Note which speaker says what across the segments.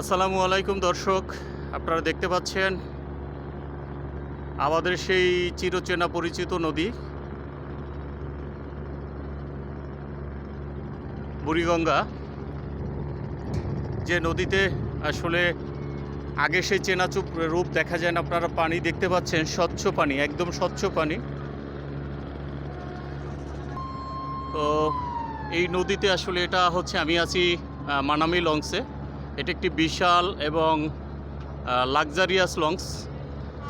Speaker 1: আসসালামু আলাইকুম দর্শক, আপনারা দেখতে পাচ্ছেন আমাদের সেই চিরচেনা পরিচিত নদী, বুড়িগঙ্গা। যে নদীতে আসলে আগে সেই চেনাচুপ রূপ দেখা যায় না, আপনারা পানি দেখতে পাচ্ছেন, স্বচ্ছ পানি, একদম স্বচ্ছ পানি। তো এই নদীতে আসলে এটা হচ্ছে, আমি আছি মানামি লংসে এটি একটি বিশাল এবং লাক্সারিয়াস লংস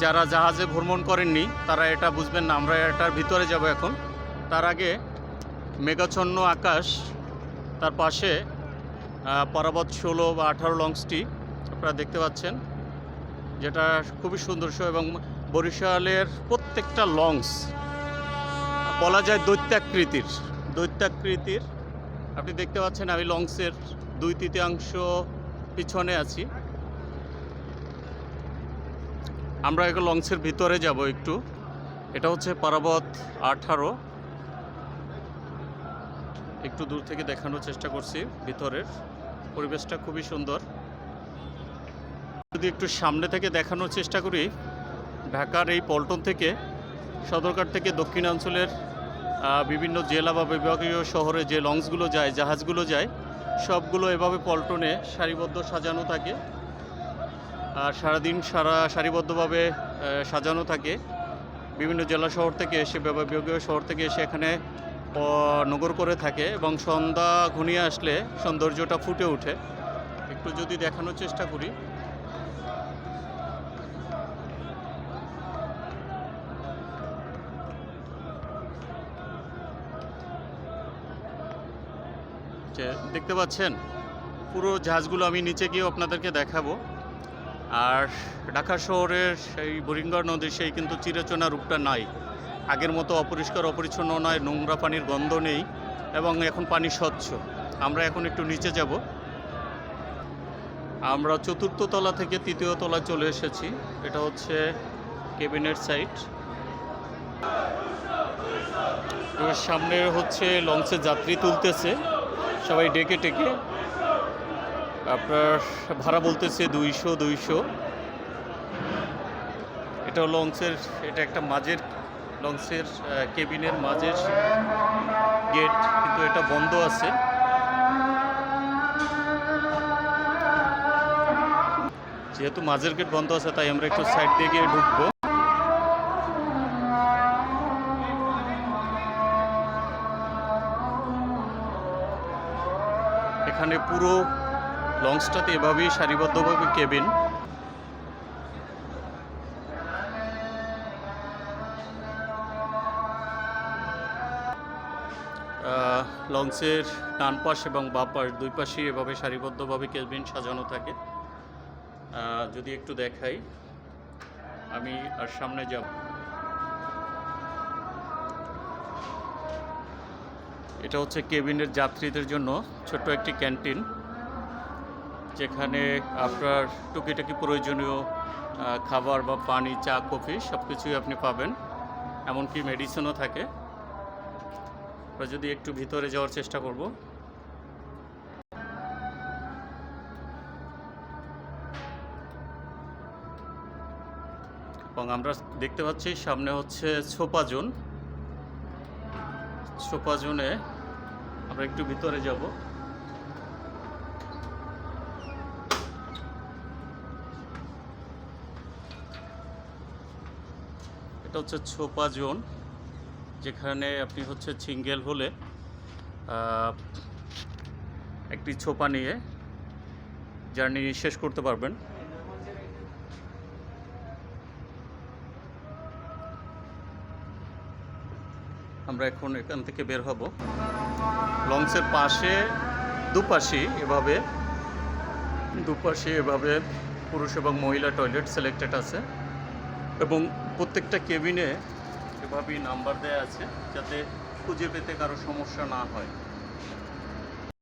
Speaker 1: যারা জাহাজে ভ্রমণ করেননি, তারা এটা বুঝবেন না, আমরা এটার ভিতরে যাব এখন। তার আগে মেঘাচ্ছন্ন আকাশ, তার পাশে পরাবত ষোলো বা আঠারো লংসটি আপনারা দেখতে পাচ্ছেন, যেটা খুবই সুন্দর এবং বরিশালের প্রত্যেকটা লংস বলা যায় দৈত্যাকৃতির দৈত্যাকৃতির। আপনি দেখতে পাচ্ছেন আমি লংসের দুই তৃতীয়াংশ পিছনে আছি। আমরা এখন লঞ্চের ভিতরে যাব একটু। এটা হচ্ছে পারাবত আঠারো। একটু দূর থেকে দেখানোর চেষ্টা করছি ভিতরের। পরিবেশটা খুবই সুন্দর। যদি একটু সামনে থেকে দেখানোর চেষ্টা করি, ঢাকার এই পল্টন থেকে সদরঘাট থেকে দক্ষিণাঞ্চলের বিভিন্ন জেলা বা বিভাগীয় শহরে যে লঞ্চগুলো যায়, জাহাজগুলো যায় সবগুলো এভাবে পল্টনে সারিবদ্ধ সাজানো থাকে। আর সারাদিন সারা সারিবদ্ধভাবে সাজানো থাকে। বিভিন্ন জেলা শহর থেকে এসে, বিভাগীয় শহর থেকে এসে এখানে নগর করে থাকে এবং সন্ধ্যা ঘনিয়ে আসলে সৌন্দর্যটা ফুটে ওঠে। একটু যদি দেখানোর চেষ্টা করি। যে দেখতে পাচ্ছেন, পুরো জাহাজগুলো আমি নিচে গিয়েও আপনাদেরকে দেখাবো। আর ঢাকা শহরের সেই বুরিঙ্গর নদীর সেই কিন্তু চিরচেনা রূপটা নাই। আগের মতো অপরিষ্কার, অপরিচ্ছন্ন নয়, নোংরা পানির গন্ধ নেই এবং এখন পানি স্বচ্ছ। আমরা এখন একটু নিচে যাব। আমরা চতুর্থ তলা থেকে তৃতীয় তলায় চলে এসেছি। এটা হচ্ছে কেবিনেট সাইট। সামনে হচ্ছে লঞ্চে যাত্রী তুলতেছে। সবাই ডেকে টেকে। আপনার ভাড়া বলতেছে দুইশো দুইশো। এটা লঞ্চের, এটা একটা মাঝের, লঞ্চের কেবিনের মাঝের গেট, কিন্তু এটা বন্ধ আছে। যেহেতু মাঝের গেট বন্ধ আছে, তাই আমরা একটু সাইড দিয়ে গিয়ে ঢুকবো। এখানে পুরো লঞ্চটাতে এভাবেই সারিবদ্ধভাবে কেবিন। লঞ্চের ডান পাশ এবং বাম পাশ দুই পাশেই এভাবে সারিবদ্ধভাবে কেবিন সাজানো থাকে। যদি একটু দেখাই, আমি আর সামনে যাব। এটা হচ্ছে কেবিনের যাত্রীদের জন্য ছোট্ট একটি ক্যান্টিন, যেখানে আপনার টুকিটাকি প্রয়োজনীয় খাবার বা পানি, চা, কফি সব কিছুই আপনি পাবেন, এমনকি মেডিসিনও থাকে। আমরা যদি একটু ভিতরে যাওয়ার চেষ্টা করব। এবং আমরা দেখতে পাচ্ছি সামনে হচ্ছে ছোপা জোন। ছোপা জোনে আমরা একটু ভিতরে যাব। এটা হচ্ছে ছোপা জোন, যেখানে আপনি হচ্ছে সিঙ্গেল হলে একটি ছোপা নিয়ে জার্নি শেষ করতে পারবেন। আমরা এখন এখান থেকে বের হব। লঞ্চের পাশে, দুপাশে এভাবে দুপাশে এভাবে পুরুষ এবং মহিলা টয়লেট সিলেক্টেড আছে। এবং প্রত্যেকটা কেবিনে এভাবেই নাম্বার দেওয়া আছে যাতে খুঁজে পেতে কারও সমস্যা না হয়।